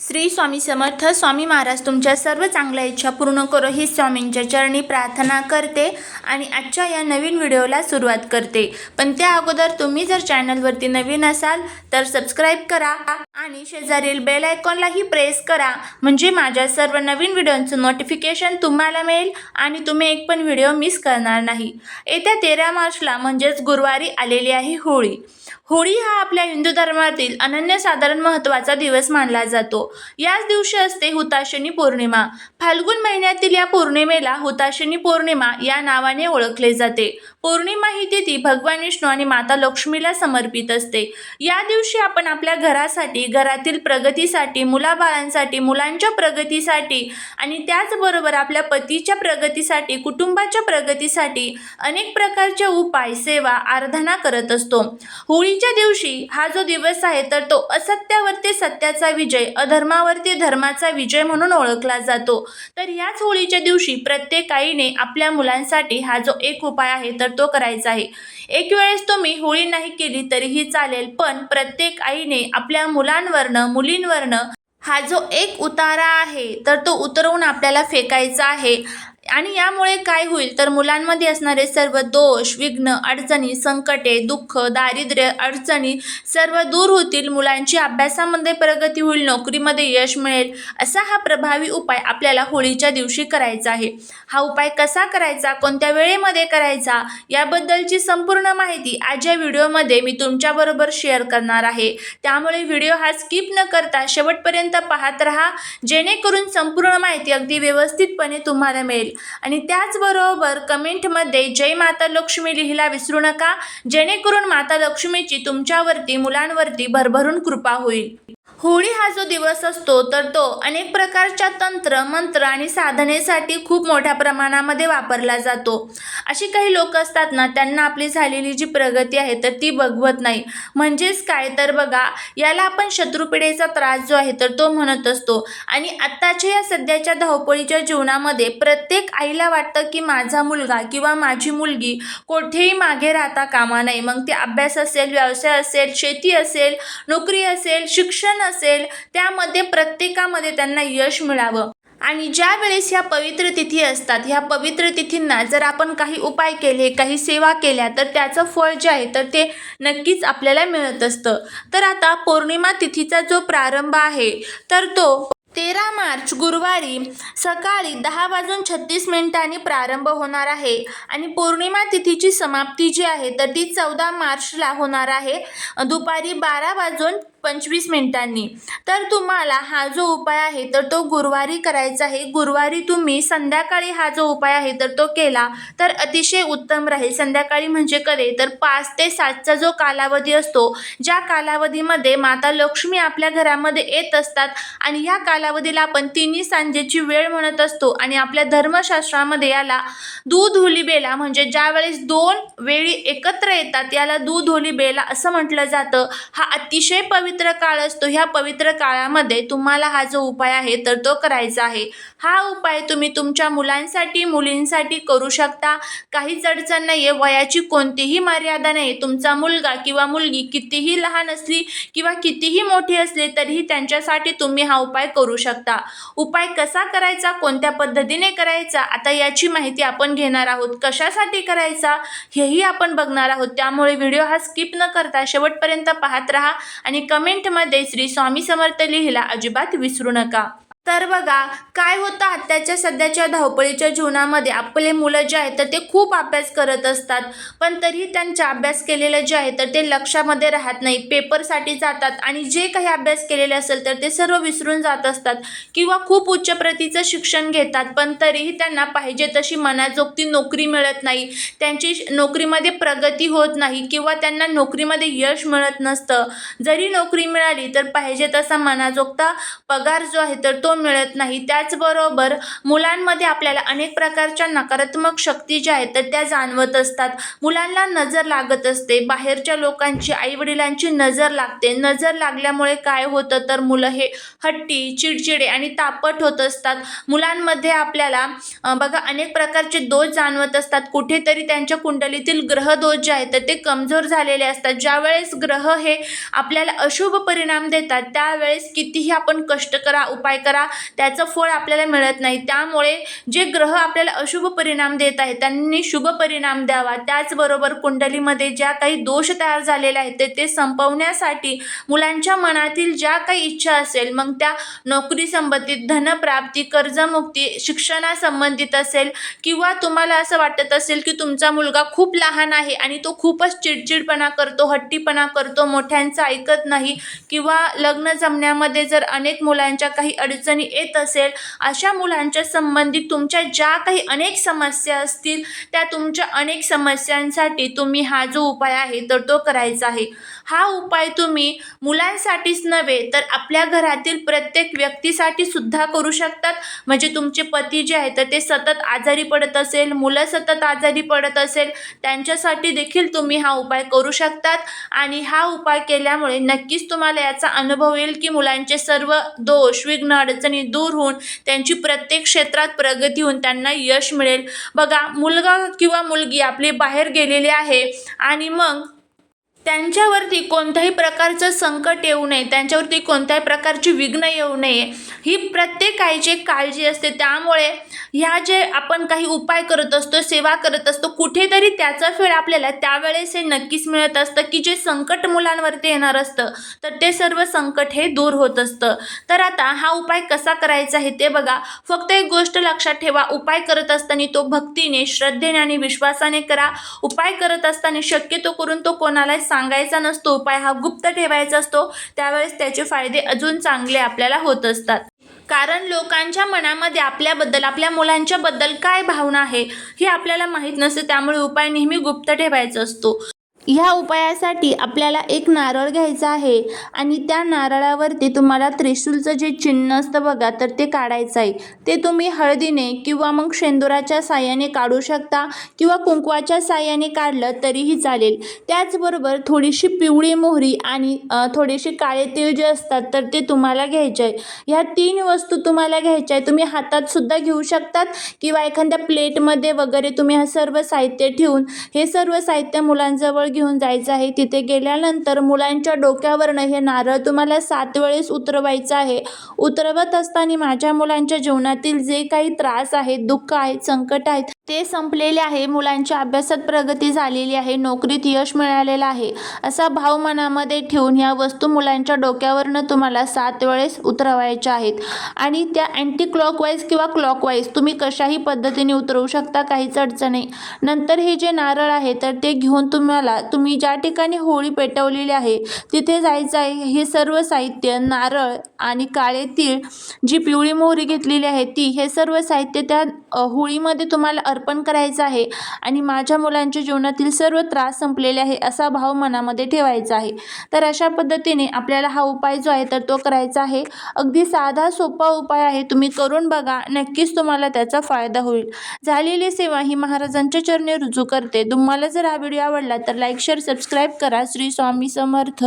श्री स्वामी समर्थ स्वामी महाराज तुमच्या सर्व चांगल्या इच्छा पूर्ण करो ही स्वामींच्या चरणी प्रार्थना करते आणि आजच्या या नवीन व्हिडिओला सुरुवात करते. पण त्या अगोदर तुम्ही जर चॅनलवरती नवीन असाल तर सबस्क्राईब करा आणि शेजारील बेल आयकॉनलाही प्रेस करा. म्हणजे माझ्या सर्व नवीन व्हिडिओचं नोटिफिकेशन तुम्हाला मिळेल आणि तुम्ही एक पण व्हिडिओ मिस करणार नाही. येत्या तेरा मार्चला म्हणजेच गुरुवारी आलेली आहे होळी. होळी हा आपल्या हिंदू धर्मातील अनन्यसाधारण महत्त्वाचा दिवस मानला जातो. याच दिवशी असते हुताशनी पौर्णिमा. फाल्गुन महिन्यातील या पौर्णिमेला हुताशनी पौर्णिमा या नावाने ओळखले जाते. पौर्णिमा ही तिथी भगवान विष्णू आणि माता लक्ष्मीला समर्पित असते. या दिवशी आपण आपल्या घरासाठी घरातील प्रगतीसाठी मुलाबाळांसाठी मुलांच्या प्रगतीसाठी आणि त्याचबरोबर आपल्या पतीच्या प्रगतीसाठी कुटुंबाच्या प्रगतीसाठी अनेक प्रकारचे उपाय सेवा आराधना करत असतो. होळीच्या दिवशी हा जो दिवस आहे तर तो असत्यावरती सत्याचा विजय अधर्मावरती धर्माचा विजय म्हणून ओळखला जातो. तर याच होळीच्या दिवशी प्रत्येक आईने आपल्या मुलांसाठी हा जो एक उपाय आहे तर तो करायचा आहे. एक वेळेस तुम्ही होळी नाही केली तरीही चालेल पण प्रत्येक आईने आपल्या मुलांवरनं मुलींवरनं हा जो एक उतारा आहे तर तो उतरवून आपल्याला फेकायचा आहे. आणि यामुळे काय होईल? तर मुलांमध्ये असणारे सर्व दोष विघ्न अडचणी संकटे दुःख दारिद्र्य अडचणी सर्व दूर होतील. मुलांची अभ्यासामध्ये प्रगती होईल नोकरीमध्ये यश मिळेल असा हा प्रभावी उपाय आपल्याला होळीच्या दिवशी करायचा आहे. हा उपाय कसा करायचा? कोणत्या वेळेमध्ये करायचा? याबद्दलची संपूर्ण माहिती आज या व्हिडिओमध्ये मी तुमच्याबरोबर शेअर करणार आहे. त्यामुळे व्हिडिओ हा स्किप न करता शेवटपर्यंत पाहत राहा. जेणेकरून संपूर्ण माहिती अगदी व्यवस्थितपणे तुम्हाला मिळेल. आणि त्याचबरोबर कमेंटमध्ये जय माता लक्ष्मी लिहिला विसरू नका जेणेकरून माता लक्ष्मीची तुमच्यावरती मुलांवरती भरभरून कृपा होईल. होळी हा जो दिवस असतो तर तो अनेक प्रकारच्या तंत्र मंत्र आणि साधनेसाठी खूप मोठ्या प्रमाणामध्ये वापरला जातो. अशी काही लोक असतात ना त्यांना आपली झालेली जी प्रगती आहे तर ती बघवत नाही. म्हणजेच काय? तर बघा याला आपण शत्रुपिढेचा त्रास जो आहे तर तो म्हणत असतो. आणि आत्ताच्या या सध्याच्या धावपळीच्या जीवनामध्ये प्रत्येक आईला वाटतं की माझा मुलगा किंवा माझी मुलगी कोठेही मागे राहता कामा नाही. मग ते अभ्यास असेल व्यवसाय असेल शेती असेल नोकरी असेल शिक्षण असेल असेल त्यामध्ये प्रत्येकामध्ये त्यांना यश मिळावं. आणि ज्या वेळेस ह्या पवित्र तिथी असतात ह्या पवित्र तिथींना जर आपण काही उपाय केले काही सेवा केल्या तर त्याचं फळ जे आहे तर ते नक्कीच आपल्याला मिळत असतं. तर आता पौर्णिमा तिथीचा जो प्रारंभ आहे तर तो तेरा मार्च गुरुवारी सकाळी दहा वाजून छत्तीस मिनिटांनी प्रारंभ होणार आहे. आणि पौर्णिमा तिथीची समाप्ती जी आहे तर ती चौदा मार्चला होणार आहे. दुपारी बारा वाजून पंचवीस मिनिटांनी. तर तुम्हाला हा जो उपाय आहे तर तो गुरुवारी करायचा आहे. गुरुवारी तुम्ही संध्याकाळी हा जो उपाय आहे तर तो केला तर अतिशय उत्तम राहील. संध्याकाळी म्हणजे कधी? तर पाच ते सातचा जो कालावधी असतो ज्या कालावधीमध्ये माता लक्ष्मी आपल्या घरामध्ये येत असतात आणि ह्या कालावधीला आपण तिन्ही सांजेची वेळ म्हणत असतो आणि आपल्या धर्मशास्त्रामध्ये याला दूध होली बेला म्हणजे ज्यावेळेस दोन वेळी एकत्र येतात याला दूध होली बेला असं म्हटलं जातं. हा अतिशय पवित्र पवित्र काळ असतो. ह्या पवित्र काळामध्ये तुम्हाला हा जो उपाय आहे तर तो करायचा आहे. हा उपाय तुम्ही तुमच्या मुलांसाठी मुलींसाठी करू शकता. काहीच अडचण नाही आहे वयाची कोणतीही मर्यादा नाही तुमचा मुलगा किंवा मुलगी कितीही लहान असली किंवा कितीही मोठी असली तरीही त्यांच्यासाठी तुम्ही हा उपाय करू शकता. उपाय कसा करायचा? कोणत्या पद्धतीने करायचा? आता याची माहिती आपण घेणार आहोत. कशासाठी करायचा? हेही आपण बघणार आहोत. त्यामुळे व्हिडिओ हा स्किप न करता शेवटपर्यंत पाहत राहा आणि कमेंटमध्ये श्री स्वामी समर्थ लिहिला अजिबात विसरू नका. तर बघा काय होतं आत्ताच्या सध्याच्या धावपळीच्या जीवनामध्ये आपले मुलं जे आहेत तर ते खूप अभ्यास करत असतात. पण तरीही त्यांच्या अभ्यास केलेलं जे आहे तर ते लक्षामध्ये राहत नाही. पेपरसाठी जातात आणि जे काही अभ्यास केलेले असेल तर ते सर्व विसरून जात असतात किंवा खूप उच्च प्रतीचं शिक्षण घेतात. पण तरीही त्यांना पाहिजे तशी मनाजोगती नोकरी मिळत नाही. त्यांची नोकरीमध्ये प्रगती होत नाही किंवा त्यांना नोकरीमध्ये यश मिळत नसतं. जरी नोकरी मिळाली तर पाहिजे तसा मनाजोगता पगार जो आहे तर तो मिळत नाही. त्याचबरोबर मुलांमध्ये आपल्याला अनेक प्रकारच्या नकारात्मक शक्ती ज्या आहेत तर त्या जाणवत असतात. मुलांना नजर लागत असते. बाहेरच्या लोकांची आईवडिलांची नजर लागते. नजर लागल्यामुळे काय होतं तर मुलं हे हट्टी चिडचिडे आणि तापट होत असतात. मुलांमध्ये आपल्याला बघा अनेक प्रकारचे दोष जाणवत असतात. कुठेतरी त्यांच्या कुंडलीतील ग्रह दोष जे आहेत तर ते कमजोर झालेले असतात. ज्यावेळेस ग्रह हे आपल्याला अशुभ परिणाम देतात त्यावेळेस कितीही आपण कष्ट करा उपाय करा त्याचं फळ आपल्याला मिळत नाही. त्यामुळे जे ग्रह आपल्याला अशुभ परिणाम देत आहेत त्यांनी शुभ परिणाम द्यावा. त्याचबरोबर कुंडलीमध्ये ज्या काही दोष तयार झालेले आहेत ते ते संपवण्यासाठी मुलांच्या मनातील ज्या काही इच्छा असेल मग त्या नोकरी संबंधित धनप्राप्ती कर्जमुक्ती शिक्षणासंबंधित असेल किंवा तुम्हाला असं वाटत असेल की तुमचा मुलगा खूप लहान आहे आणि तो खूपच चिडचिडपणा करतो हट्टीपणा करतो मोठ्यांचं ऐकत नाही किंवा लग्न जमण्यामध्ये जर अनेक मुलांच्या काही अडचणी येत असेल अशा मुलांच्या संबंधित तुमच्या ज्या काही अनेक समस्या असतील त्या तुमच्या अनेक समस्यांसाठी तुम्ही हा जो उपाय आहे तर तो करायचा आहे. हा उपाय तुम्ही मुलांसाठीच नव्हे तर आपल्या घरातील प्रत्येक व्यक्तीसाठी सुद्धा करू शकतात. म्हणजे तुमचे पती जे आहे तर ते सतत आजारी पडत असेल मुलं सतत आजारी पडत असेल त्यांच्यासाठी देखील तुम्ही हा उपाय करू शकतात. आणि हा उपाय केल्यामुळे नक्कीच तुम्हाला याचा अनुभव येईल की मुलांचे सर्व दोष विघ्न अडचणी दूर होऊन त्यांची प्रत्येक क्षेत्रात प्रगती होऊन त्यांना यश मिळेल. बघा मुलगा किंवा मुलगी आपली बाहेर गेलेली आहे आणि मग त्यांच्यावरती कोणत्याही प्रकारचं संकट येऊ नये त्यांच्यावरती कोणत्याही प्रकारची विघ्न येऊ नये. ही प्रत्येक आईची एक काळजी असते. त्यामुळे ह्या जे आपण काही उपाय करत असतो सेवा करत असतो कुठेतरी त्याचा फळ आपल्याला त्यावेळेस हे नक्कीच मिळत असतं की जे संकट मुलांवरती येणार असतं तर ते सर्व संकट हे दूर होत असतं. तर आता हा उपाय कसा करायचा आहे ते बघा. फक्त एक गोष्ट लक्षात ठेवा. उपाय करत असताना तो भक्तीने श्रद्धेने आणि विश्वासाने करा. उपाय करत असताना शक्यतो करून तो कोणालाही सांगायचा नसतो उपाय हा गुप्त ठेवायचा असतो त्यावेळेस त्याचे फायदे अजून चांगले आपल्याला होत असतात. कारण लोकांच्या मनामध्ये आपल्याबद्दल आपल्या मुलांच्याबद्दल काय भावना आहे हे आपल्याला माहीत नसते त्यामुळे उपाय नेहमी गुप्त ठेवायचा असतो. ह्या उपायासाठी आपल्याला एक नारळ घ्यायचा आहे आणि त्या नारळावरती तुम्हाला त्रिशूलचं जे चिन्ह असतं बघा तर ते काढायचं आहे. ते तुम्ही हळदीने किंवा मग शेंदुराच्या साह्याने काढू शकता किंवा कुंकवाच्या साह्याने काढलं तरीही चालेल. त्याचबरोबर थोडीशी पिवळी मोहरी आणि थोडेसे काळे तीळ जे असतात तर ते तुम्हाला घ्यायचे आहे. ह्या तीन वस्तू तुम्हाला घ्यायच्या आहे. तुम्ही हातात सुद्धा घेऊ शकतात किंवा एखाद्या प्लेटमध्ये वगैरे तुम्ही हे सर्व साहित्य ठेवून हे सर्व साहित्य मुलांजवळ घेऊन जायचं आहे. तिथे गेल्यानंतर मुलांच्या डोक्यावरनं हे नारळ तुम्हाला सात वेळेस उतरवायचं आहे. उतरवत असताना माझ्या मुलांच्या जीवनातील जे काही त्रास आहेत दुःख आहेत संकट आहेत ते संपलेले आहे. मुलांच्या अभ्यासात प्रगती झालेली आहे. नोकरीत यश मिळालेलं आहे. असा भाव मनामध्ये ठेवून ह्या वस्तू मुलांच्या डोक्यावरनं तुम्हाला सात वेळेस उतरवायच्या आहेत. आणि त्या अँटी क्लॉकवाईज किंवा क्लॉकवाईज तुम्ही कशाही पद्धतीने उतरवू शकता. काहीच अडचण नाही. नंतर हे जे नारळ आहे तर ते घेऊन तुम्हाला तुम्ही ज्या ठिकाणी होळी पेटवलेली आहे तिथे जायचं आहे. हे सर्व साहित्य नारळ आणि काळे तीळ जी पिवळी मोहरी घेतलेली आहे ती हे सर्व साहित्य त्या होळीमध्ये तुम्हाला अर्पण करायचं आहे आणि माझ्या मुलांच्या जीवनातील सर्व त्रास संपलेले आहे असा भाव मनामध्ये ठेवायचा आहे. तर अशा पद्धतीने आपल्याला हा उपाय जो आहे तर तो करायचा आहे. अगदी साधा सोपा उपाय आहे. तुम्ही करून बघा. नक्कीच तुम्हाला त्याचा फायदा होईल. झालेली सेवा ही महाराजांच्या चरणी रुजू करते. तुम्हाला जर हा व्हिडिओ आवडला तर लाईक शेअर सबस्क्राईब करा. श्री स्वामी समर्थ.